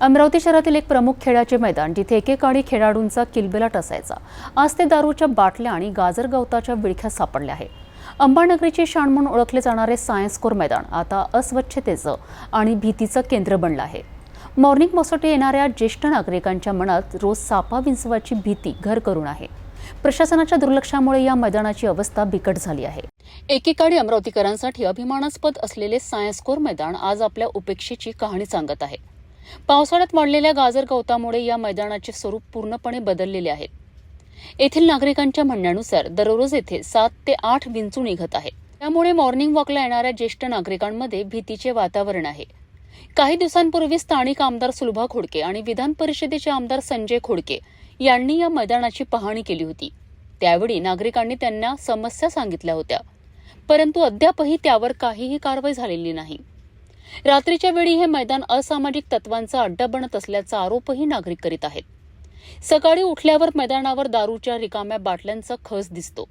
अमरावती शहरातील एक प्रमुख खेळाचे मैदान जिथे एकेकाळी खेळाडूंचा किलबिलाट असायचा. आज ते दारूच्या बाटल्या आणि गाजर गवताच्या विळख्या सापडल्या आहे. अंबानगरीची शाण म्हणून ओळखले जाणारे सायन्स कोर मैदान आता अस्वच्छतेचं आणि भीतीचं केंद्र बनलं आहे. मॉर्निंग वॉकसाठी येणाऱ्या ज्येष्ठ नागरिकांच्या मनात रोज सापा विंचवाची भीती घर करून आहे. प्रशासनाच्या दुर्लक्षामुळे या मैदानाची अवस्था बिकट झाली आहे. एकेकाळी अमरावतीकरांसाठी अभिमानास्पद असलेले सायन्स कोर मैदान आज आपल्या उपेक्षेची कहाणी सांगत आहे. पावसाळ्यात वाढलेल्या गाजर गवतामुळे या मैदानाचे स्वरूप पूर्णपणे बदललेले आहे. येथील नागरिकांच्या म्हणण्यानुसार दररोज येथे सात ते आठ विंचू निघत आहे. त्यामुळे मॉर्निंग वॉकला येणाऱ्या ज्येष्ठ नागरिकांमध्ये भीतीचे वातावरण आहे. काही दिवसांपूर्वी स्थानिक आमदार सुलभा खोडके आणि विधान परिषदेचे आमदार संजय खोडके यांनी या मैदानाची पाहणी केली होती. त्यावेळी नागरिकांनी त्यांना समस्या सांगितल्या होत्या. परंतु अद्यापही त्यावर काहीही कारवाई झालेली नाही. रात्रीच्या वेळी हे मैदान असामाजिक तत्वांचा अड्डा बनत असल्याचा आरोपही नागरिक करीत आहेत. सकाळी उठल्यावर मैदानावर दारूच्या रिकाम्या बाटल्यांचा खस दिसतो.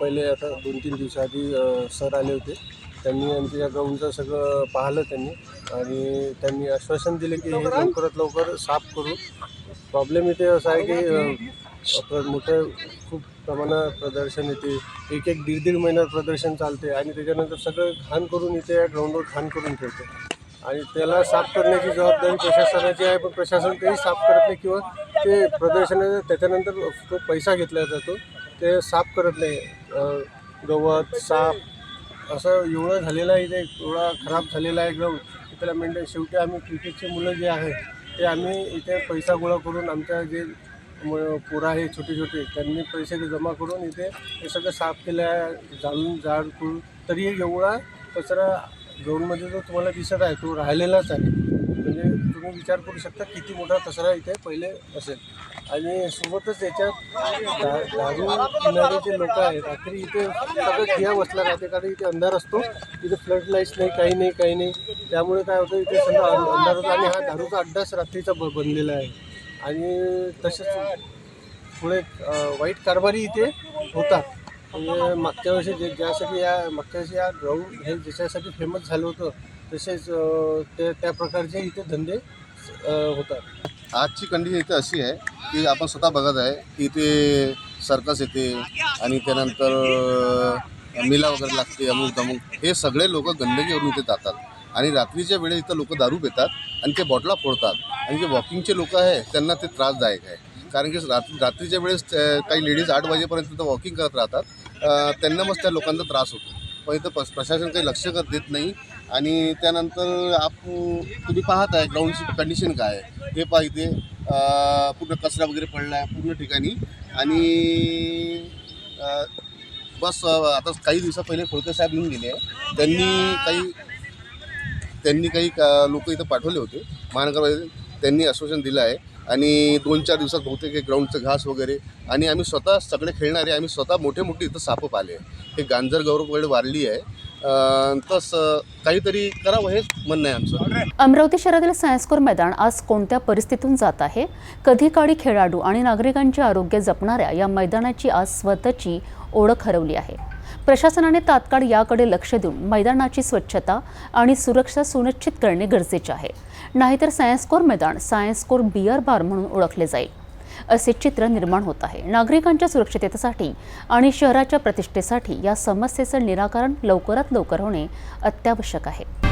पहिले आता दोन तीन दिवसाआधी सर आले होते. त्यांनी आमच्या या ग्राउंडचं सगळं पाहिलं त्यांनी. आणि त्यांनी आश्वासन दिले की हे लवकरात लवकर साफ करू. प्रॉब्लेम इथे असा आहे की मोठं प्रमाणात प्रदर्शन येते. एक एक दीड दीड महिन्यात प्रदर्शन चालते आणि त्याच्यानंतर सगळं घाण करून इथे या ग्राउंडवर घाण करून ठेवते. आणि त्याला साफ करण्याची जबाबदारी प्रशासनाची आहे पण प्रशासन तेही साफ करत नाही किंवा ते प्रदर्शन त्याच्यानंतर तो पैसा घेतला जातो. ते साफ करत नाही. गवत साफ असं एवढं झालेलं आहे इथे एवढा खराब झालेला आहे ग्राउंड त्याला मेंटेन शेवटी आम्ही क्रिकेटचे मुलं जे आहे ते आम्ही इथे पैसा गोळा करून आमच्या जे पोरं आहे छोटे छोटे त्यांनी पैसे जमा करून इथे हे सगळं साफ केलं आहे. जाळून जाड करून. तरी एवढा कचरा ग्राउंडमध्ये जो तुम्हाला दिसत आहे तो राहिलेलाच आहे. म्हणजे तुम्ही विचार करू शकता किती मोठा कचरा इथे पहिले असेल. आणि सोबतच याच्यात दारू पिणारे जे लोक आहेत रात्री इथे सगळं खिया बसला राहते. कारण इथे अंधार असतो. इथे फ्लड लाईट्स नाही काही नाही काही नाही. त्यामुळे काय होतं इथे समजा अंधार होता आणि हा दारूचा अड्डाच रात्रीचा ब बनलेला आहे. आणि तसेच पुढे वाईट कारभारी इथे होतात. म्हणजे मागच्या वर्षी जे ज्यासाठी या मागच्या वर्षी या ग्राउंड हे ज्याच्यासाठी फेमस झालं होतं तसेच ते त्या प्रकारचे इथे धंदे होतात. आजची कंडिशन इथे अशी आहे की आपण स्वतः बघत आहे की इथे सर्कस येते आणि त्यानंतर मिला वगैरे लागते अमुक तमुक. हे सगळे लोक गंदगीवरून इथे जातात. आणि रात्रीच्या वेळेस इथं लोक दारू पितात आणि ते बॉटला फोडतात. आणि जे वॉकिंगचे लोक आहे त्यांना ते त्रासदायक आहे. कारण की रात्री रात्रीच्या वेळेस काही लेडीज आठ वाजेपर्यंत वॉकिंग करत राहतात. त्यांना मग त्या लोकांचा त्रास होतो. पण इथं प- प्रशासन काही लक्ष कर देत नाही. आणि त्यानंतर आप तुम्ही पाहत आहे ग्राउंडची कंडिशन काय आहे. हे पहा इथे. पूर्ण कचरा वगैरे पडला आहे पूर्ण ठिकाणी. आणि बस आता काही दिवसा पहिले खोडके साहेब येऊन गेले. आहे त्यांनी काही त्यांनी काही लोक इथं पाठवले होते. महानगरपालिकेत त्यांनी आश्वासन दिलं आहे. आणि दोन चार दिवसात बहुतेक हे ग्राउंडचं घास वगैरे आणि आम्ही स्वतः सगळे खेळणारे आम्ही स्वतः मोठे मोठे इथं सापं पाहिले हे गांजर गौरव वाढली आहे. तस तसं काहीतरी करावं हेच म्हणणं आहे आमचं. अमरावती शहरातील सायन्सकोर मैदान आज कोणत्या परिस्थितीतून जात आहे? कधी काळी खेळाडू आणि नागरिकांचे आरोग्य जपणाऱ्या या मैदानाची आज स्वतःची ओळख हरवली आहे. प्रशासनाने तात्काळ याकडे लक्ष देऊन मैदानाची स्वच्छता आणि सुरक्षा सुनिश्चित करणे गरजेचे आहे. नाहीतर सायन्सकोर मैदान सायन्सकोर बियर बार म्हणून ओळखले जाईल. असे चित्र निर्माण होत आहे. नागरिकांच्या सुरक्षिततेसाठी आणि शहराच्या प्रतिष्ठेसाठी या समस्येचं निराकरण लवकरात लवकर होणे अत्यावश्यक आहे.